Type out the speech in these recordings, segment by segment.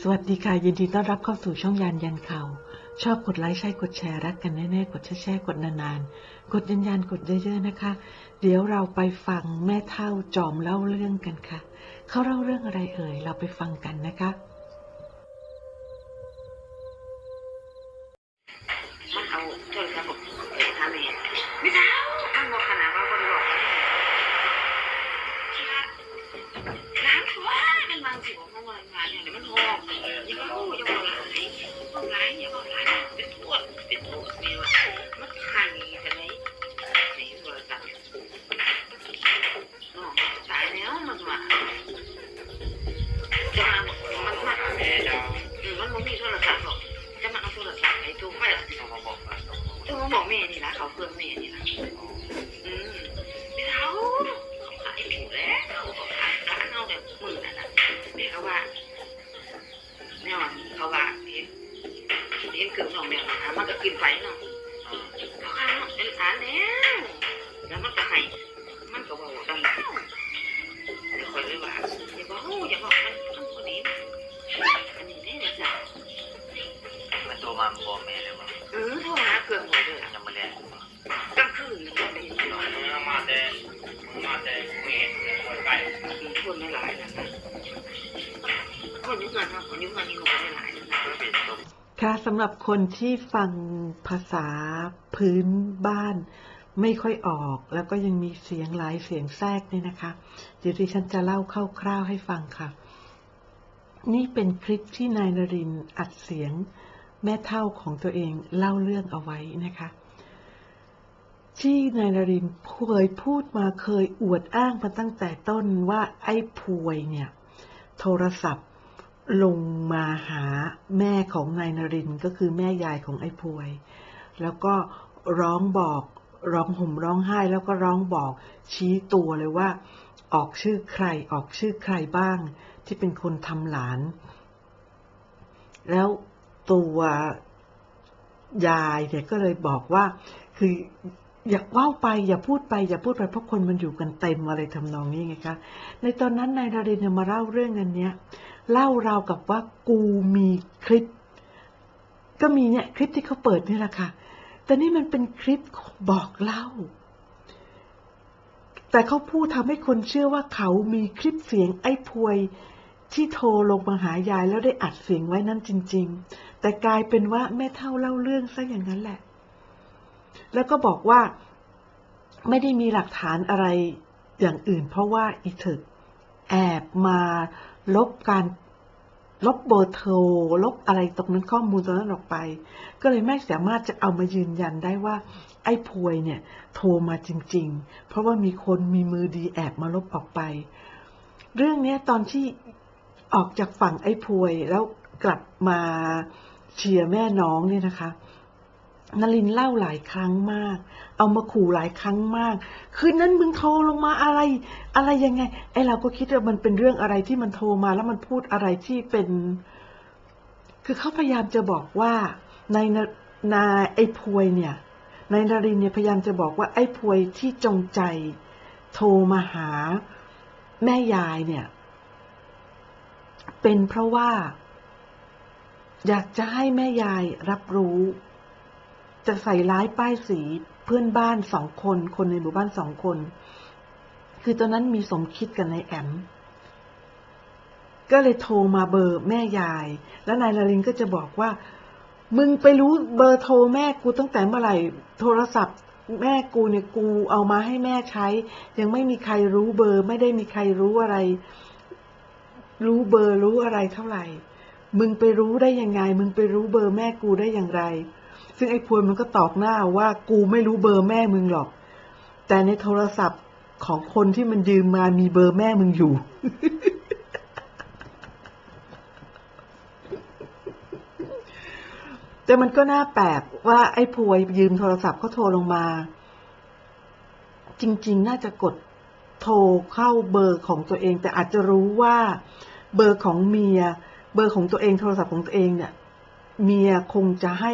สวัสดีค่ะ ยินดีต้อนรับเข้าสู่ช่องยานยันเขาชอบกดไลค์ใช่กดแชร์รักกันแน่ๆ กดแชร์แช่กดนานๆ กดยันยันกดเยอะๆนะคะ เดี๋ยวเราไปฟังแม่เท่าจอมเล่าเรื่องกันค่ะ เขาเล่าเรื่องอะไรเอ่ย เราไปฟังกันนะคะ มันเอาโทรศัพท์ คนยุคนั้นคนยุคนั้นคนไม่หลายนะก็เป็นตัวค่ะสำหรับคนที่ฟังภาษาพื้นบ้านไม่ค่อยออก แล้วก็ยังมีเสียงหลายเสียงแทรกนี่นะคะเดี๋ยวดิฉันจะเล่าคร่าวๆให้ฟังค่ะ นี่เป็นคลิปที่นายนรินอัดเสียงแม่เท่าของตัวเองเล่าเรื่องเอาไว้นะคะ ที่นายนรินเคยพูดมาเคยอวดอ้างมาตั้งแต่ต้นว่าไอ้พวยเนี่ย โทรศัพท์ ลงมาหาแม่ของนายนรินทร์ก็คือแม่ยายของไอ้พวย แล้วก็ร้องบอกร้องห่มร้องไห้แล้วก็ร้องบอกชี้ตัวเลยว่า ออกชื่อใครออกชื่อใครบ้าง ที่เป็นคนทำหลาน แล้วตัวยายเนี่ยก็เลยบอกว่าคื อย่าว่าวไป อย่าพูดไป อย่าพูดไปเพราะคนมันอยู่กันเต็มอะไรทำนองนี้ไงคะ ในตอนนั้นนายนารินทร์เนี่ยมาเล่าเรื่องอันเนี้ยเล่าราวกับว่ากูมีคลิป ก็มีเนี่ยคลิปที่เขาเปิดนี่แหละค่ะ แต่นี่มันเป็นคลิปบอกเล่า แต่เขาพูดทำให้คนเชื่อว่าเขามีคลิปเสียงไอ้พวยที่โทรลงมาหายายแล้วได้อัดเสียงไว้นั่นจริง ๆ แต่กลายเป็นว่าแม่เท่าเล่าเรื่องซะอย่างนั้นแหละ แล้วก็บอกว่าไม่ได้มีหลักฐานอะไรอย่างอื่น เพราะว่าอีเถิกแอบมาลบการลบเบอร์โทรลบอะไรตรงนั้นข้อมูลตรงนั้นออกไป ก็เลยไม่สามารถจะเอามายืนยันได้ว่า ไอ้พวยเนี่ย โทรมาจริง ๆ เพราะว่ามีคนมีมือดีแอบมาลบออกไป เรื่องนี้ตอนที่ออกจากฝั่งไอ้พวยแล้วกลับมาเชียร์แม่น้องเนี่ยนะคะ นลินเล่าหลายครั้งมาก เอามาขู่หลายครั้งมาก คืนนั้นมึงโทรลงมาอะไร อะไรยังไง ไอเราก็คิดว่ามันเป็นเรื่องอะไรที่มันโทรมาแล้วมันพูดอะไรที่เป็น คือเขาพยายามจะบอกว่าในนาไอ้พวยเนี่ยในนารินเนี่ยพยายามจะบอกว่าไอ้พวยที่จงใจโทรมาหาแม่ยายเนี่ย เป็นเพราะว่า อยากจะให้แม่ยายรับรู้ จะใส่ร้ายป้ายสีเพื่อนบ้านสองคน คนในหมู่บ้านสองคน คือตอนนั้นมีสมคิดกับนายแอม ก็เลยโทรมาเบอร์แม่ยาย แล้วนายลาลินก็จะบอกว่า มึงไปรู้เบอร์โทรแม่กูตั้งแต่เมื่อไหร่ โทรศัพท์ แม่กูเนี่ยกูเอามาให้แม่ใช้ ยังไม่มีใครรู้เบอร์ ไม่ได้มีใครรู้อะไร รู้เบอร์รู้อะไรเท่าไหร่ มึงไปรู้ได้ยังไง มึงไปรู้เบอร์แม่กูได้อย่างไร ซึ่งไอ้พวยมันก็ตอบหน้าว่ากูไม่รู้เบอร์แม่มึงหรอก แต่ในโทรศัพท์ของคนที่มันยืมมามีเบอร์แม่มึงอยู่ แต่มันก็น่าแปลกว่าไอ้พวยยืมโทรศัพท์เขาโทรลงมา จริง ๆ น่าจะกดโทรเข้าเบอร์ของตัวเอง แต่อาจจะรู้ว่าเบอร์ของเมีย เบอร์ของตัวเองโทรศัพท์ของตัวเองเนี่ย เมียคงจะให้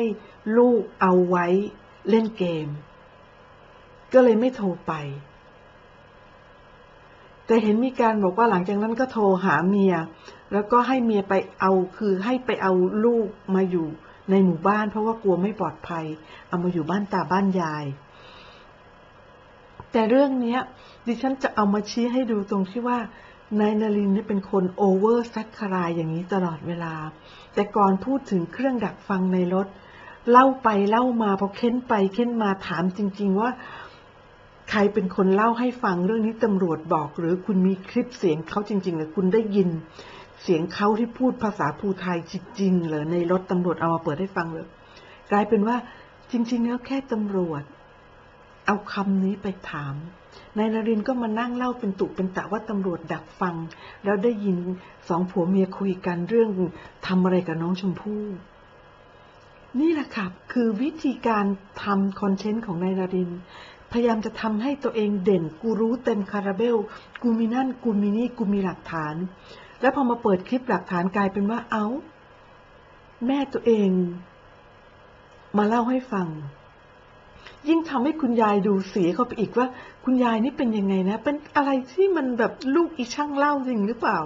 ลูกเอาไว้เล่นเกม ก็เลยไม่โทรไป แต่เห็นมีการบอกว่าหลังจากนั้นก็โทรหาเมีย แล้วก็ให้เมียไปเอาคือให้ไปเอาลูกมาอยู่ในหมู่บ้าน เพราะว่ากลัวไม่ปลอดภัย เอามาอยู่บ้านตาบ้านยาย แต่เรื่องนี้ดิฉันจะเอามาชี้ให้ดูตรงที่ว่านายนารินเนี่ยเป็นคนโอเวอร์ซักคารายอย่างนี้ตลอดเวลา แต่ก่อนพูดถึงเครื่องดักฟังในรถ เล่าไปเล่ามาพอเค้นไปเค้นมาถามจริง ๆว่า ใครเป็นคนเล่าให้ฟังเรื่องนี้ตำรวจบอก หรือคุณมีคลิปเสียงเขาจริง ๆ หรือคุณได้ยิน เสียงเขาที่พูดภาษาภูไทยจริงๆเหรอในรถตำรวจเอามาเปิดให้ฟังเลยกลายเป็นว่าจริง ๆ แล้วแค่ตำรวจ เอาคำนี้ไปถาม นายนรินทร์ก็มานั่งเล่าเป็นตุเป็นตะว่าตำรวจดักฟัง แล้วได้ยินสองผัวเมียคุยกันเรื่องทำอะไรกับน้องชมพู่ นี่แหละครับคือวิธีการทำคอนเทนต์ของนายนรินทร์พยายามจะทำให้ตัวเองเด่น กูรู้เต็มคาราเบล กูมีนั่น กูมีนี่ กูมีหลักฐาน แล้วพอมาเปิดคลิปหลักฐานกลายเป็นว่าเอา้า แม่ตัวเอง มาเล่าให้ฟัง ยิ่งทำให้คุณยายดูเสียเข้าไปอีกว่า คุณยายนี่เป็นยังไงนะ เป็นอะไรที่มันแบบลูกอีช่างเล่าจริงหรือเปล่า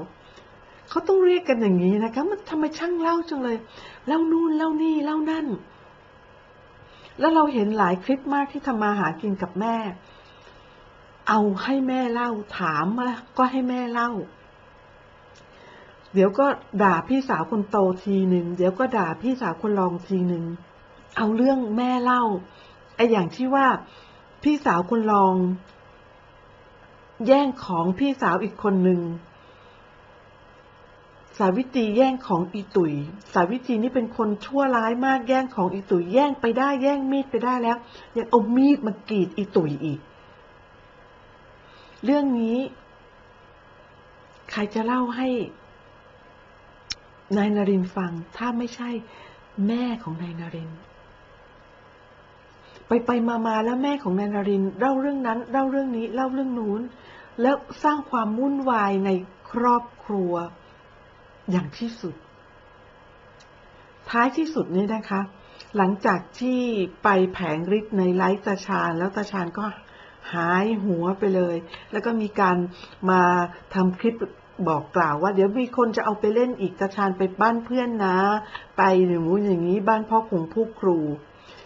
เขาต้องเรียกกันอย่างนี้นะคะ มันทำไมช่างเล่าจังเลยเล่านู่นเล่านี่เล่านั่น แล้วเราเห็นหลายคลิปมากที่ทำมาหากินกับแม่ เอาให้แม่เล่าถามมาก็ให้แม่เล่า เดี๋ยวก็ด่าพี่สาวคนโตทีหนึ่งเดี๋ยวก็ด่าพี่สาวคนรองทีหนึ่งเอาเรื่องแม่เล่า ไออย่างที่ว่าพี่สาวคนรอง แย่งของพี่สาวอีกคนหนึ่งสาวิตรีแย่งของอีตุ๋ยสาวิตรีนี่เป็นคนชั่วร้ายมากแย่งของอีตุ๋ยแย่งไปได้แย่งมีดไปได้แล้ว ยังเอามีดมากรีดอีตุ๋ยอีก เรื่องนี้ ใครจะเล่าให้ นายนารินฟัง ถ้าไม่ใช่แม่ของนายนาริน ไปไปมามาแล้วแม่ของนายนารินเล่าเรื่องนั้นเล่าเรื่องนี้เล่าเรื่องนู้น แล้วสร้างความวุ่นวายในครอบครัว อย่างที่สุด ท้ายที่สุดนี่นะคะ หลังจากที่ไปแผงฤทธิ์ในไลฟ์ตาชาญแล้วตาชาญก็หายหัวไปเลย แล้วก็มีการมาทำคลิปบอกกล่าวว่าเดี๋ยวมีคนจะเอาไปเล่นอีกตาชาญไปบ้านเพื่อนนะ ไปอย่างงู้นอย่างนี้บ้านพ่อคงผู้ครู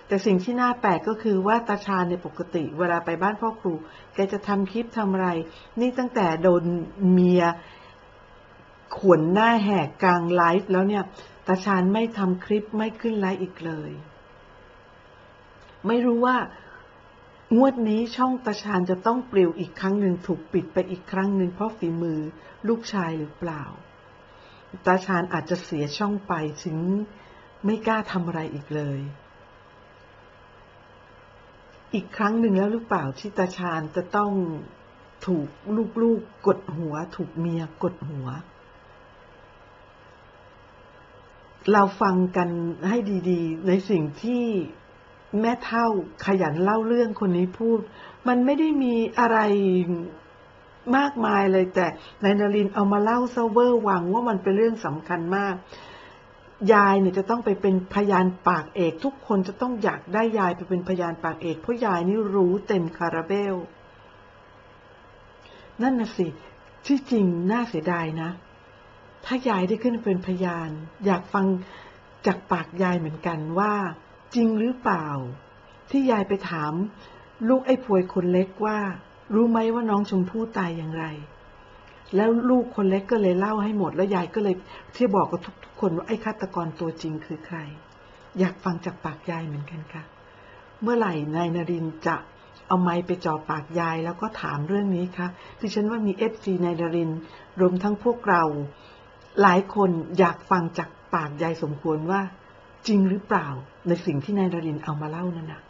แต่สิ่งที่น่าแปลกก็คือว่าตาชาในปกติ เวลาไปบ้านพ่อครู แกจะทำคลิปทำอะไร นี่ตั้งแต่โดนเมียขวนหน้าแหกกลางไลฟ์แล้วเนี่ยตาชาญไม่ทำคลิปไม่ขึ้นไลฟ์อีกเลย ไม่รู้ว่างวดนี้ช่องตาชาญจะต้องปลิวอีกครั้งหนึ่งถูกปิดไปอีกครั้งหนึ่งเพราะฝีมือลูกชายหรือเปล่า ตาชาญอาจจะเสียช่องไปถึงไม่กล้าทำอะไรอีกเลย อีกครั้งหนึ่งแล้วหรือเปล่าที่ตาชาญจะต้องถูกลูกๆกดหัว ถูกเมียกดหัว เราฟังกันให้ดีๆ ในสิ่งที่แม่เท่าขยันเล่าเรื่องคนนี้พูด มันไม่ได้มีอะไรมากมายเลยแต่นายนรินเอามาเล่าเซเวอร์วังว่ามันเป็นเรื่องสำคัญมาก ยายเนี่ยจะต้องไปเป็นพยานปากเอก ทุกคนจะต้องอยากได้ยายไปเป็นพยานปากเอก เพราะยายนี่รู้เต็มคาราเบล นั่นน่ะสิ ที่จริงน่าเสียดายนะ ถ้ายายได้ขึ้นเป็นพยาน อยากฟังจากปากยายเหมือนกันว่า จริงหรือเปล่า ที่ยายไปถาม ลูกไอ้พวยคนเล็กว่า รู้ไหมว่าน้องชมพู่ตายอย่างไร แล้วลูกคนเล็กก็เลยเล่าให้หมด แล้วยายก็เลยที่บอกกับทุกๆคนว่าไอ้ฆาตกรตัวจริงคือใคร อยากฟังจากปากยายเหมือนกันค่ะ เมื่อไหร่นายนรินจะเอาไม้ไปจ่อปากยายแล้วก็ถามเรื่องนี้คะดิฉันว่ามีเอฟซีนายนรินรวมทั้งพวกเรา หลายคนอยากฟังจากปากยายสมควรว่า จริงหรือเปล่าในสิ่งที่นายนรินเอามาเล่านั่นนะ